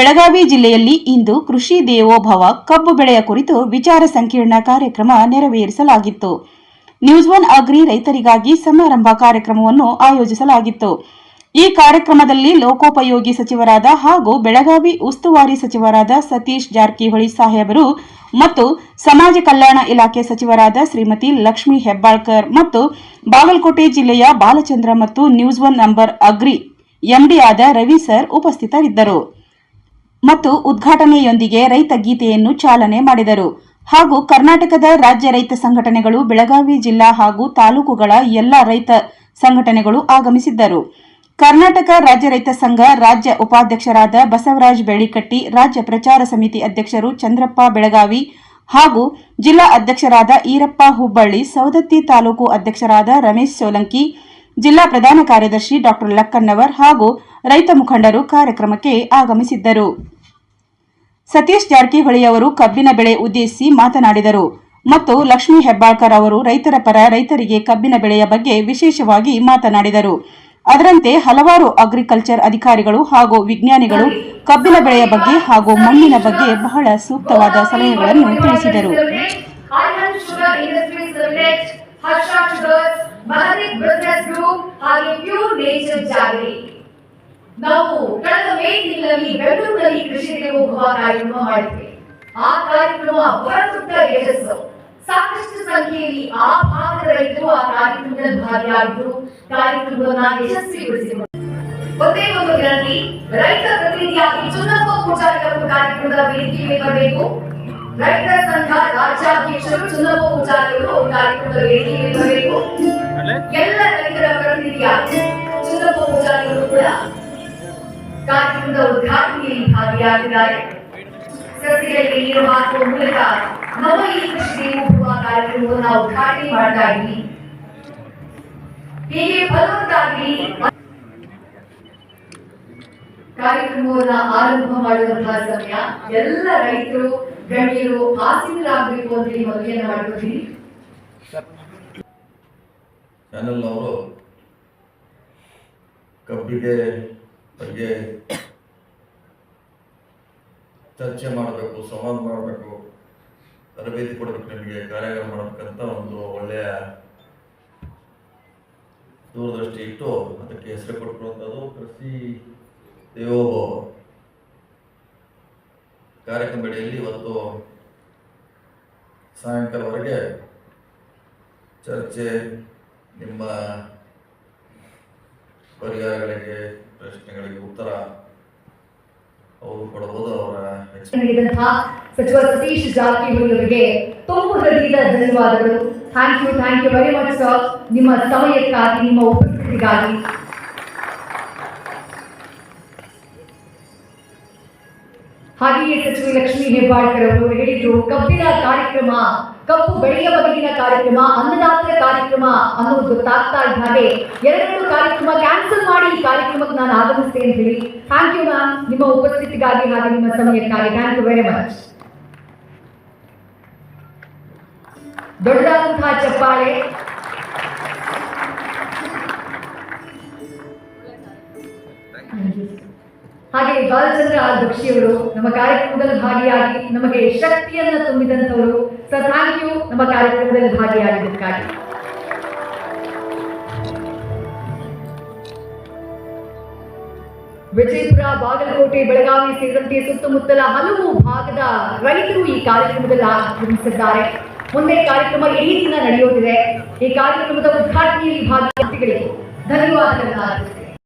ಬೆಳಗಾವಿ ಜಿಲ್ಲೆಯಲ್ಲಿ ಇಂದು ಕೃಷಿ ದೇವೋಭವ, ಕಬ್ಬು ಬೆಳೆಯ ಕುರಿತು ವಿಚಾರ ಸಂಕಿರಣ ಕಾರ್ಯಕ್ರಮ ನೆರವೇರಿಸಲಾಗಿತ್ತು. ನ್ಯೂಸ್ ಒನ್ ಅಗ್ರಿ ರೈತರಿಗಾಗಿ ಸಮಾರಂಭ ಕಾರ್ಯಕ್ರಮವನ್ನು ಆಯೋಜಿಸಲಾಗಿತ್ತು. ಈ ಕಾರ್ಯಕ್ರಮದಲ್ಲಿ ಲೋಕೋಪಯೋಗಿ ಸಚಿವರಾದ ಹಾಗೂ ಬೆಳಗಾವಿ ಉಸ್ತುವಾರಿ ಸಚಿವರಾದ ಸತೀಶ್ ಜಾರಕಿಹೊಳಿ ಸಾಹೇಬರು ಮತ್ತು ಸಮಾಜ ಕಲ್ಯಾಣ ಇಲಾಖೆ ಸಚಿವರಾದ ಶ್ರೀಮತಿ ಲಕ್ಷ್ಮಿ ಹೆಬ್ಬಾಳ್ಕರ್ ಮತ್ತು ಬಾಗಲಕೋಟೆ ಜಿಲ್ಲೆಯ ಬಾಲಚಂದ್ರ ಮತ್ತು ನ್ಯೂಸ್ ಒನ್ ನಂಬರ್ ಅಗ್ರಿ ಎಂಡಿಯಾದ ರವಿ ಸರ್ ಉಪಸ್ಥಿತರಿದ್ದರು. ಮತ್ತು ಉದ್ಘಾಟನೆಯೊಂದಿಗೆ ರೈತ ಗೀತೆಯನ್ನು ಚಾಲನೆ ಮಾಡಿದರು. ಹಾಗೂ ಕರ್ನಾಟಕದ ರಾಜ್ಯ ರೈತ ಸಂಘಟನೆಗಳು ಬೆಳಗಾವಿ ಜಿಲ್ಲಾ ಹಾಗೂ ತಾಲೂಕುಗಳ ಎಲ್ಲ ರೈತ ಸಂಘಟನೆಗಳು ಆಗಮಿಸಿದ್ದರು. ಕರ್ನಾಟಕ ರಾಜ್ಯ ರೈತ ಸಂಘ ರಾಜ್ಯ ಉಪಾಧ್ಯಕ್ಷರಾದ ಬಸವರಾಜ್ ಬೆಳಿಕಟ್ಟಿ ರಾಜ್ಯ ಪ್ರಚಾರ ಸಮಿತಿ ಅಧ್ಯಕ್ಷರು ಚಂದ್ರಪ್ಪ ಬೆಳಗಾವಿ ಹಾಗೂ ಜಿಲ್ಲಾ ಅಧ್ಯಕ್ಷರಾದ ಈರಪ್ಪ ಹುಬ್ಬಳ್ಳಿ, ಸವದತ್ತಿ ತಾಲೂಕು ಅಧ್ಯಕ್ಷರಾದ ರಮೇಶ್ ಸೋಲಂಕಿ, ಜಿಲ್ಲಾ ಪ್ರಧಾನ ಕಾರ್ಯದರ್ಶಿ ಡಾ ಲಕ್ಕನ್ನವರ್ ಹಾಗೂ ರೈತ ಮುಖಂಡರು ಕಾರ್ಯಕ್ರಮಕ್ಕೆ ಆಗಮಿಸಿದ್ದರು. ಸತೀಶ್ ಜಾರಕಿಹೊಳಿ ಅವರು ಕಬ್ಬಿನ ಬೆಳೆ ಉದ್ದೇಶಿಸಿ ಮಾತನಾಡಿದರು. ಮತ್ತು ಲಕ್ಷ್ಮೀ ಹೆಬ್ಬಾಳ್ಕರ್ ಅವರು ರೈತರ ಪರ ರೈತರಿಗೆ ಕಬ್ಬಿನ ಬೆಳೆಯ ಬಗ್ಗೆ ವಿಶೇಷವಾಗಿ ಮಾತನಾಡಿದರು. ಅದರಂತೆ ಹಲವಾರು ಅಗ್ರಿಕಲ್ಚರ್ ಅಧಿಕಾರಿಗಳು ಹಾಗೂ ವಿಜ್ಞಾನಿಗಳು ಕಬ್ಬಿನ ಬೆಳೆಯ ಬಗ್ಗೆ ಹಾಗೂ ಮಣ್ಣಿನ ಬಗ್ಗೆ ಬಹಳ ಸೂಕ್ತವಾದ ಸಲಹೆಗಳನ್ನು ತಿಳಿಸಿದರು. ಹಾಗೆ ಪ್ಯೂರ್ ನೇಚರ್ ಜಾಗರಿ ನಾವು ಕಳೆದ ಮೇ ತಿಂಗಳಲ್ಲಿ ಬೆಂಗಳೂರಿನಲ್ಲಿ ಕೃಷಿ ಹೋಗುವ ಕಾರ್ಯಕ್ರಮ ಮಾಡಿದ್ವಿ. ಆ ಕಾರ್ಯಕ್ರಮ ಹೊರತುಟ್ಟ ಯಶಸ್ಸು. ಸಾಕಷ್ಟು ಸಂಖ್ಯೆಯಲ್ಲಿ ಆ ಭಾಗದ ರೈತರು ಆ ಕಾರ್ಯಕ್ರಮದಲ್ಲಿ ಭಾಗಿಯಾಗಿದ್ದು, ಕಾರ್ಯಕ್ರಮವನ್ನು ಯಶಸ್ವಿಗೊಳಿಸಿದರು ಒಂದೇ ಒಂದು ದಿನದಲ್ಲಿ ರೈತ ಪ್ರತಿನಿಧಿಯಾಗಿ ಪೂಜಾರಿಗಳು ಕಾರ್ಯಕ್ರಮದ ವೇದಿಕೆ ಬರಬೇಕು. ರೈತರ ಸಂಘ, ರಾಜ್ಯಾಧ್ಯಕ್ಷರು ಚುನಾವ ಪೂಜಾರಿಗಳು ಕಾರ್ಯಕ್ರಮದ ವೇದಿಕೆ ಬರಬೇಕು. ಎಲ್ಲ ರೈತರ ಪ್ರತಿನಿಧಿಯಾಗಿ ಚುನಪ್ಪ ಪೂಜಾರಿಗಳು ಕೂಡ ಕಾರ್ಯಕ್ರಮದ ಉದ್ಘಾಟನೆಯಲ್ಲಿ ಭಾಗಿಯಾಗಿದ್ದಾರೆ. ಸಸ್ಯಗಳಿಗೆ ನೀರು ಹಾಕುವ ಮೂಲಕ ನವ ಈ ಕೃಷಿ ದೇವೋಭವ ಕಾರ್ಯಕ್ರಮವನ್ನು ಉದ್ಘಾಟನೆ ಮಾಡ್ತಾ ಇದ್ದೀವಿ ಹೀಗೆ ಫಲವತ್ತಾಗಿ ಕಾರ್ಯಕ್ರಮವನ್ನ ಆರಂಭ ಮಾಡುವಂತಹ ಸಮಯ. ಎಲ್ಲ ರೈತರು, ಗಣ್ಯರು ಆಸೀನರಾಗಬೇಕು ಅಂತ ಹೇಳಿ ಮನವಿಯನ್ನ ಮಾಡ್ಕೊತೀನಿ ಚಾನೆಲ್ ಅವರು ಕಬ್ಬಿಗೆ ಬಗ್ಗೆ ಚರ್ಚೆ ಮಾಡಬೇಕು, ಸಂವಾದ ಮಾಡಬೇಕು, ತರಬೇತಿ ಕೊಡಬೇಕು ನಿಮಗೆ, ಕಾರ್ಯಾಗಾರ ಮಾಡಬೇಕಂತ ಒಂದು ಒಳ್ಳೆಯ ದೂರದೃಷ್ಟಿ ಇಟ್ಟು ಅದಕ್ಕೆ ಹೆಸರು ಕೊಟ್ಟಿರುವಂಥದ್ದು ಕೃಷಿ ದೇವೋಭವ. ಕಾರ್ಯಕ್ರಮಡಿಯಲ್ಲಿ ಇವತ್ತು ಸಾಯಂಕಾಲವರೆಗೆ ಚರ್ಚೆ, ನಿಮ್ಮ ಪರಿಹಾರಗಳಿಗೆ, ಪ್ರಶ್ನೆಗಳಿಗೆ ಉತ್ತರ ಅವರು ಕೊಡಬಹುದು, ಅವರ ಸಚಿವ ಸತೀಶ್ ಜಾರಕಿಹೊಳಿ ಅವರಿಗೆ ತುಂಬ ಹೃದಯದ ಧನ್ಯವಾದಗಳು. Thank you thank you very much sir ನಿಮ್ಮ ಸಮಯಕ್ಕಾಗಿ, ನಿಮ್ಮ ಉಪಸ್ಥಿತಿಗಾಗಿ. ಹಾಗೆಯೇ ಸಚಿವೆ ಲಕ್ಷ್ಮೀ ಹೆಬ್ಬಾಳ್ಕರ್ ಅವರು ಹೇಳಿದ್ರು ಕಬ್ಬಿನ ಕಾರ್ಯಕ್ರಮ, ಕಬ್ಬು ಬೆಳೆಯ ಬಗೆಗಿನ ಕಾರ್ಯಕ್ರಮ ಅನ್ನದಾತರ ಕಾರ್ಯಕ್ರಮ ಅನ್ನೋದು ಗೊತ್ತಾಗ್ತಾ ಇದ್ದ ಹಾಗೆ ಎರಡೆರಡು ಕಾರ್ಯಕ್ರಮ ಕ್ಯಾನ್ಸಲ್ ಮಾಡಿ ಈ ಕಾರ್ಯಕ್ರಮಕ್ಕೆ ನಾನು ಆಗಮಿಸ್ತೇನೆ ಅಂತ ಹೇಳಿ. ಥ್ಯಾಂಕ್ ಯು ಮ್ಯಾಮ್ ನಿಮ್ಮ ಉಪಸ್ಥಿತಿಗಾಗಿ ಹಾಗೆ ನಿಮ್ಮ ಸಮಯಕ್ಕಾಗಿ ಥ್ಯಾಂಕ್ ಯು ವೆರಿ ಮಚ್ ದೊಡ್ಡದಾದಂತಹ ಚಪ್ಪಾಳೆ. ಹಾಗೆ ಬಾಲಚಂದ್ರ ದಕ್ಷಿಯವರು ನಮ್ಮ ಕಾರ್ಯಕ್ರಮದಲ್ಲಿ ಭಾಗಿಯಾಗಿ ನಮಗೆ ಶಕ್ತಿಯನ್ನು ತುಂಬಿದಂಥವರು. ಸರ್ ಥ್ಯಾಂಕ್ ಯು ನಮ್ಮ ಕಾರ್ಯಕ್ರಮದಲ್ಲಿ ಭಾಗಿಯಾಗಿದ್ದಕ್ಕಾಗಿ. ವಿಜಯಪುರ, ಬಾಗಲಕೋಟೆ, ಬೆಳಗಾವಿ ಸೇರಿದಂತೆ ಸುತ್ತಮುತ್ತಲ ಹಲವು ಭಾಗದ ರೈತರು ಈ ಕಾರ್ಯಕ್ರಮದಲ್ಲಿ ಆಗಮಿಸಿದ್ದಾರೆ. ಮುಂದೆ ಕಾರ್ಯಕ್ರಮ ಇಡೀ ದಿನ ನಡೆಯೋದಿದೆ ಈ ಕಾರ್ಯಕ್ರಮದ ಉದ್ಘಾಟನೆಯಲ್ಲಿ ಭಾಗವಹಿಸಿಗಳಿಗೆ ಧನ್ಯವಾದಗಳನ್ನು